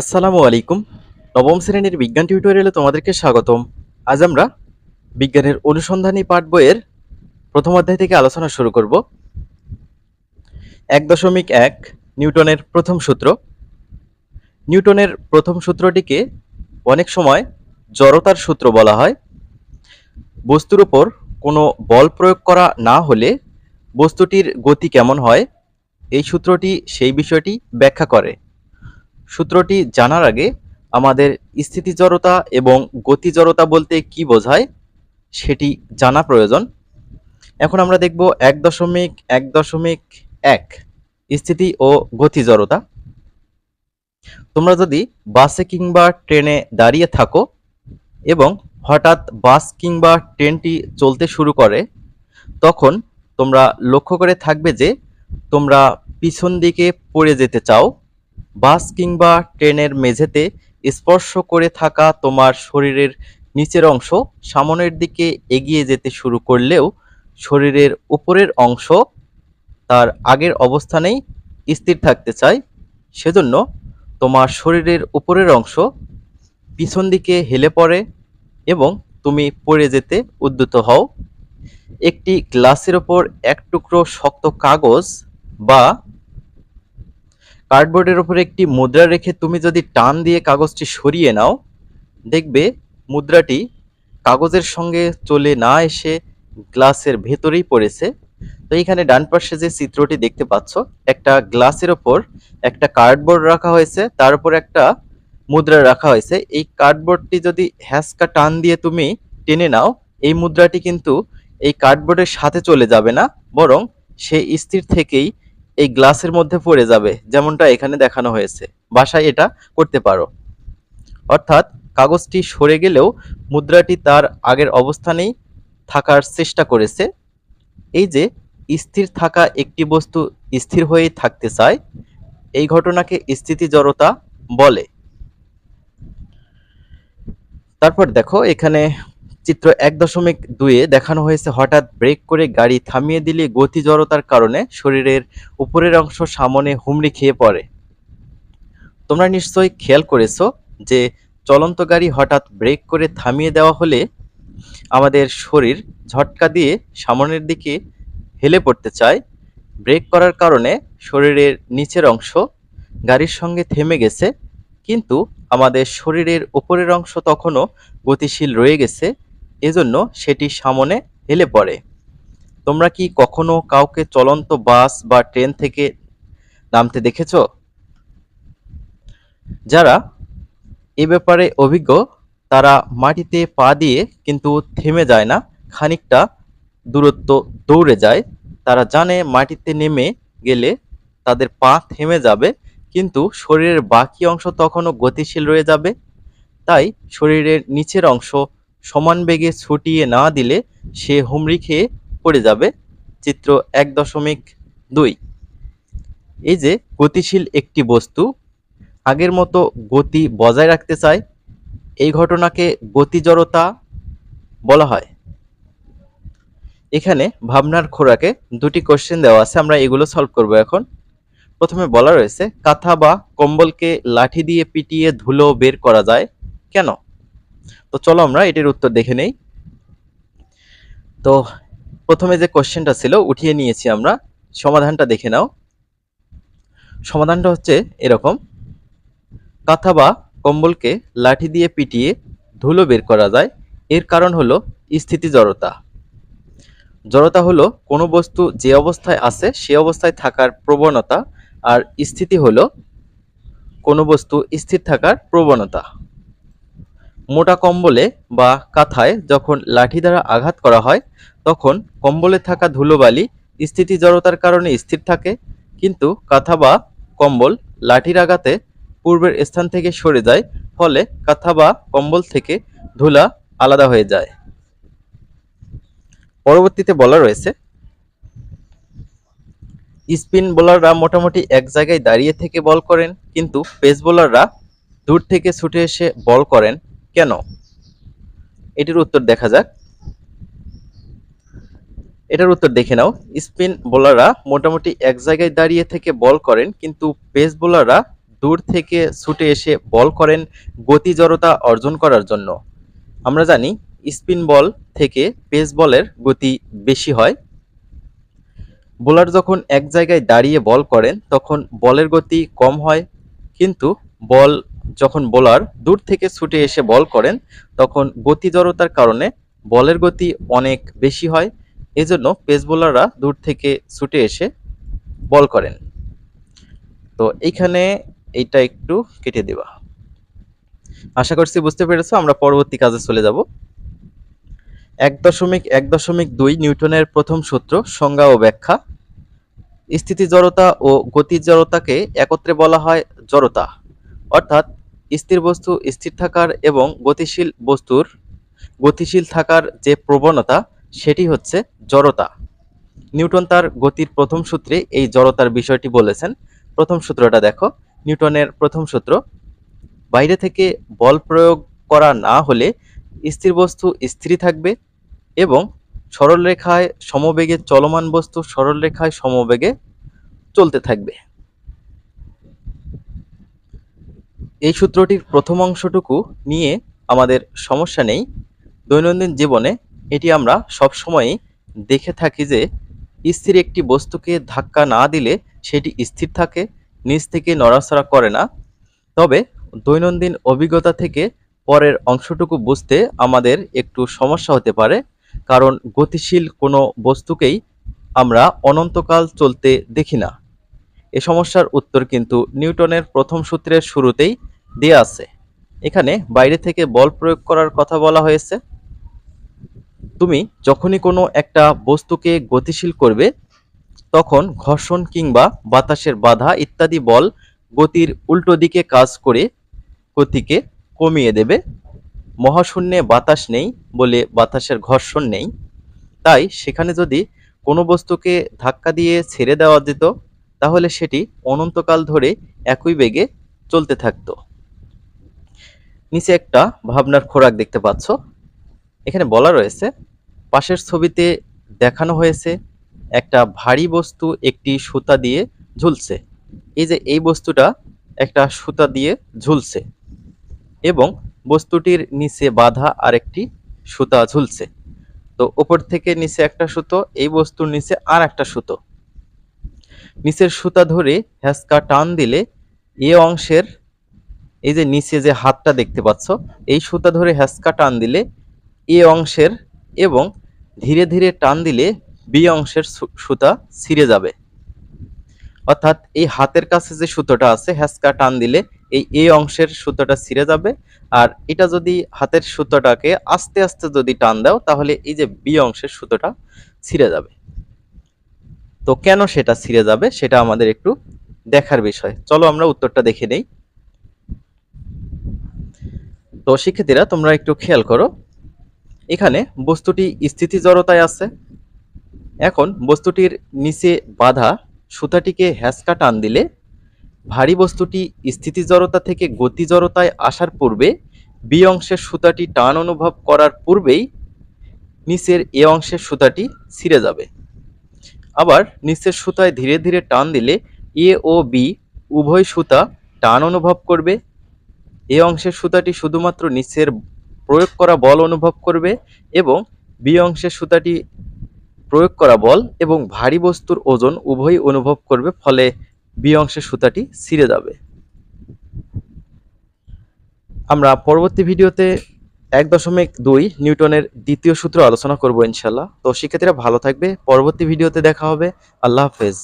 আসসালামু আলাইকুম। নবম শ্রেণির বিজ্ঞান টিউটোরিয়ালে তোমাদেরকে স্বাগতম। আজ আমরা বিজ্ঞানের অনুসন্ধানী পাঠ বইয়ের প্রথম অধ্যায় থেকে আলোচনা শুরু করব। এক দশমিক এক নিউটনের প্রথম সূত্র। নিউটনের প্রথম সূত্রটিকে অনেক সময় জড়তার সূত্র বলা হয়। বস্তুর উপর কোনো বল প্রয়োগ করা না হলে বস্তুটির গতি কেমন হয়, এই সূত্রটি সেই বিষয়টি ব্যাখ্যা করে। সূত্রটি জানার আগে আমাদের স্থিতি জড়তা এবং গতি জড়তা বলতে কি বোঝায় সেটি জানা প্রয়োজন। এখন আমরা দেখব এক দশমিক এক দশমিক, এক স্থিতি ও গতি জড়তা তোমরা যদি বাসে কিংবা ট্রেনে দাঁড়িয়ে থাকো এবং হঠাৎ বাস কিংবা ট্রেনটি চলতে শুরু করে, তখন তোমরা লক্ষ্য করে থাকবে যে তোমরা পিছন দিকে পড়ে যেতে চাও। বাস কিংবা ট্রেনের মেঝেতে স্পর্শ করে থাকা তোমার শরীরের নিচের অংশ সামনের দিকে এগিয়ে যেতে শুরু করলেও শরীরের উপরের অংশ তার আগের অবস্থানেই স্থির থাকতে চায়। সেজন্য তোমার শরীরের উপরের অংশ পিছন দিকে হেলে পড়ে এবং তুমি পড়ে যেতে উদ্যত হও। একটি গ্লাসের ওপর এক টুকরো শক্ত কাগজ বা কার্ডবোর্ডের উপরে একটি মুদ্রা রেখে তুমি যদি টান দিয়ে কাগজটি সরিয়ে নাও, দেখবে মুদ্রাটি কাগজের সঙ্গে চলে না এসে গ্লাসের ভেতরেই পড়েছে। তো এইখানে ডান পাশে যে চিত্রটি দেখতে পাচ্ছ, একটা গ্লাসের ওপর একটা কার্ডবোর্ড রাখা হয়েছে, তার উপর একটা মুদ্রা রাখা হয়েছে। এই কার্ডবোর্ডটি যদি হ্যাসকা টান দিয়ে তুমি টেনে নাও, এই মুদ্রাটি কিন্তু এই কার্ডবোর্ডের সাথে চলে যাবে না, বরং সে স্থির থেকেই এই গ্লাসের মধ্যে পড়ে যাবে, যেমনটা এখানে দেখানো হয়েছে। বাসায় এটা করতে পারো। অর্থাৎ কাগজটি সরে গেলেও মুদ্রাটি তার আগের অবস্থানেই থাকার চেষ্টা করেছে। এই যে স্থির থাকা একটি বস্তু স্থির হয়েই থাকতে চায়, এই ঘটনাকে স্থিতি জড়তা বলে। তারপর দেখো, এখানে চিত্র এক দশমিক দুয়ে দেখানো হয়েছে, হঠাৎ ব্রেক করে গাড়ি থামিয়ে দিলে গতি জড়তার কারণে শরীরের উপরের অংশ সামনে হুমড়ি খেয়ে পড়ে। তোমরা নিশ্চয়ই খেয়াল করেছ যে চলন্ত গাড়ি হঠাৎ ব্রেক করে থামিয়ে দেওয়া হলে আমাদের শরীর ঝটকা দিয়ে সামনের দিকে হেলে পড়তে চায়। ব্রেক করার কারণে শরীরের নিচের অংশ গাড়ির সঙ্গে থেমে গেছে, কিন্তু আমাদের শরীরের উপরের অংশ তখনও গতিশীল রয়ে গেছে। এজন্য সেটি সামনে হেলে পড়ে। তোমরা কি কখনো কাউকে চলন্ত বাস বা ট্রেন থেকে নামতে দেখেছ? যারা এ ব্যাপারে অভিজ্ঞ, তারা মাটিতে পা দিয়ে কিন্তু থেমে যায় না, খানিকটা দূরত্ব দৌড়ে যায়। তারা জানে মাটিতে নেমে গেলে তাদের পা থেমে যাবে, কিন্তু শরীরের বাকি অংশ তখনও গতিশীল রয়ে যাবে। তাই শরীরের নিচের অংশ সমান বেগে ছুটিয়ে না দিলে সে হুমড়ি খেয়ে পড়ে যাবে। চিত্র এক দশমিক দুই। এই যে গতিশীল একটি বস্তু, আগের মতো গতি বজায় রাখতে চায়, এই ঘটনাকে গতি জড়তা বলা হয়। এখানে ভাবনার খোরাকে দুটি কোশ্চেন দেওয়া আছে, আমরা এগুলো সলভ করব এখন। প্রথমে বলা রয়েছে, কাঁথা বা কম্বলকে লাঠি দিয়ে পিটিয়ে ধুলো বের করা যায় কেন? তো চলো আমরা এটির উত্তর দেখে নেই। তো প্রথমে যে কোশ্চেনটা ছিল, উঠিয়ে নিয়েছি আমরা। সমাধানটা দেখে নাও। সমাধানটা হচ্ছে এরকম। কাঁথা বা কম্বলকে লাঠি দিয়ে পিটিয়ে ধুলো বের করা যায়। এর কারণ হলো স্থিতি জড়তা। জড়তা হলো কোনো বস্তু যে অবস্থায় আছে, সে অবস্থায় থাকার প্রবণতা। আর স্থিতি হলো কোনো বস্তু স্থির থাকার প্রবণতা। মোটা কম্বলে বা কাঁথায় যখন লাঠি দ্বারা আঘাত করা হয়, তখন কম্বলে থাকা ধুলোবালি স্থিতি জড়তার কারণে স্থির থাকে, কিন্তু কাঁথা বা কম্বল লাঠির আঘাতে পূর্বের স্থান থেকে সরে যায়, ফলে কাঁথা বা কম্বল থেকে ধুলা আলাদা হয়ে যায়। পরবর্তীতে বলা রয়েছে, স্পিন বোলাররা মোটামুটি এক জায়গায় দাঁড়িয়ে থেকে বল করেন, কিন্তু পেস বোলাররা দূর থেকে ছুটে এসে বল করেন। কেন? এটির উত্তর দেখা যাক। এটার উত্তর দেখে নাও। স্পিন বোলাররা মোটামুটি এক জায়গায় দাঁড়িয়ে থেকে বল করেন, কিন্তু পেস বোলাররা দূর থেকে ছুটে এসে বল করেন গতি জড়তা অর্জন করার জন্য। আমরা জানি স্পিন বল থেকে পেস বলের গতি বেশি হয়। বোলার যখন এক জায়গায় দাঁড়িয়ে বল করেন, তখন বলের গতি কম হয়, কিন্তু বল যখন বোলার দূর থেকে ছুটে এসে বল করেন, তখন গতি জড়তার কারণে বলের গতি অনেক বেশি হয়। এজন্য পেস বোলাররা দূর থেকে ছুটে এসে বল করেন। তো এইখানে এইটা একটু কেটে দেওয়া। আশা করছি বুঝতে পেরেছ, আমরা পরবর্তী কাজে চলে যাব। এক দশমিক এক দশমিক দুই নিউটনের প্রথম সূত্র, সংজ্ঞা ও ব্যাখ্যা। স্থিতি জড়তা ও গতি জড়তাকে একত্রে বলা হয় জড়তা। অর্থাৎ স্থির বস্তু স্থির থাকার এবং গতিশীল বস্তুর গতিশীল থাকার যে প্রবণতা, সেটি হচ্ছে জড়তা। নিউটন তার গতির প্রথম সূত্রে এই জড়তার বিষয়টি বলেছেন। প্রথম সূত্রটা দেখো। নিউটনের প্রথম সূত্র, বাইরে থেকে বল প্রয়োগ করা না হলে স্থির বস্তু স্থির থাকবে এবং সরলরেখায় সমবেগে চলমান বস্তু সরলরেখায় সমবেগে চলতে থাকবে। এই সূত্রটির প্রথম অংশটুকু নিয়ে আমাদের সমস্যা নেই। দৈনন্দিন জীবনে এটি আমরা সবসময়ই দেখে থাকি যে, স্থির একটি বস্তুকে ধাক্কা না দিলে সেটি স্থির থাকে, নিচ থেকে নড়াচড়া করে না। তবে দৈনন্দিন অভিজ্ঞতা থেকে পরের অংশটুকু বুঝতে আমাদের একটু সমস্যা হতে পারে, কারণ গতিশীল কোনো বস্তুকেই আমরা অনন্তকাল চলতে দেখি না। এ সমস্যার উত্তর কিন্তু নিউটনের প্রথম সূত্রের শুরুতেই দেয়া আছে। এখানে বাইরে থেকে বল প্রয়োগ করার কথা বলা হয়েছে। তুমি যখনই কোনো একটা বস্তুকে গতিশীল করবে, তখন ঘর্ষণ কিংবা বাতাসের বাধা ইত্যাদি বল গতির উল্টো দিকে কাজ করে গতিকে কমিয়ে দেবে। মহাশূন্যে বাতাস নেই বলে বাতাসের ঘর্ষণ নেই। তাই সেখানে যদি কোনো বস্তুকে ধাক্কা দিয়ে ছেড়ে দেওয়া যেত, তাহলে সেটি অনন্তকাল ধরে একই বেগে চলতে থাকতো। নিচে একটা ভাবনার খোরাক দেখতে পাচ্ছ। এখানে বলা রয়েছে, পাশের ছবিতে দেখানো হয়েছে একটা ভারী বস্তু একটি সুতা দিয়ে ঝুলছে। এই যে এই বস্তুটা একটা সুতা দিয়ে ঝুলছে এবং বস্তুটির নিচে বাঁধা আরেকটি সুতা ঝুলছে। তো ওপর থেকে নিচে একটা সুতো, এই বস্তুর নিচে আর একটা সুতো। নিচের সুতা ধরে হ্যাসকা টান দিলে এ অংশের এই যে নিচে যে হাতটা দেখতে পাচ্ছ, এই সুতা ধরে হ্যাসকা টান দিলে এ অংশের এবং ধীরে ধীরে টান দিলে বি অংশের সুতা ছিঁড়ে যাবে। অর্থাৎ এই হাতের কাছে যে সুতোটা আছে হ্যাসকা টান দিলে এই এ অংশের সুতোটা ছিঁড়ে যাবে। আর এটা যদি হাতের সুতোটাকে আস্তে আস্তে যদি টান দাও, তাহলে এই যে বি অংশের সুতোটা ছিঁড়ে যাবে। তো কেন সেটা ছিঁড়ে যাবে, সেটা আমাদের একটু দেখার বিষয়। চলো আমরা উত্তরটা দেখে নেই। তো শিক্ষার্থীরা, তোমরা একটু খেয়াল করো। এখানে বস্তুটি স্থিতি জড়তায় আছে। এখন বস্তুটির নিচে বাধা সুতাটিকে হ্যাসকা টান দিলে ভারী বস্তুটি স্থিতি জড়তা থেকে গতি জড়তায় আসার পূর্বে বি অংশের সুতাটি টান অনুভব করার পূর্বেই নিচের এ অংশের সুতাটি ছিঁড়ে যাবে। আবার নিচের সুতায় ধীরে ধীরে টান দিলে এ ও বি উভয় সুতা টান অনুভব করবে। এ অংশের সুতাটি শুধুমাত্র নিচের প্রয়োগ করা বল অনুভব করবে এবং বি অংশের সুতাটি প্রয়োগ করা বল এবং ভারী বস্তুর ওজন উভয়ই অনুভব করবে, ফলে বি অংশের সুতাটি ছিঁড়ে যাবে। আমরা পরবর্তী ভিডিওতে এক দশমিক দুই নিউটনের দ্বিতীয় সূত্র আলোচনা করব ইনশাল্লাহ। তো শিক্ষার্থীরা ভালো থাকবে, পরবর্তী ভিডিওতে দেখা হবে। আল্লাহ হাফেজ।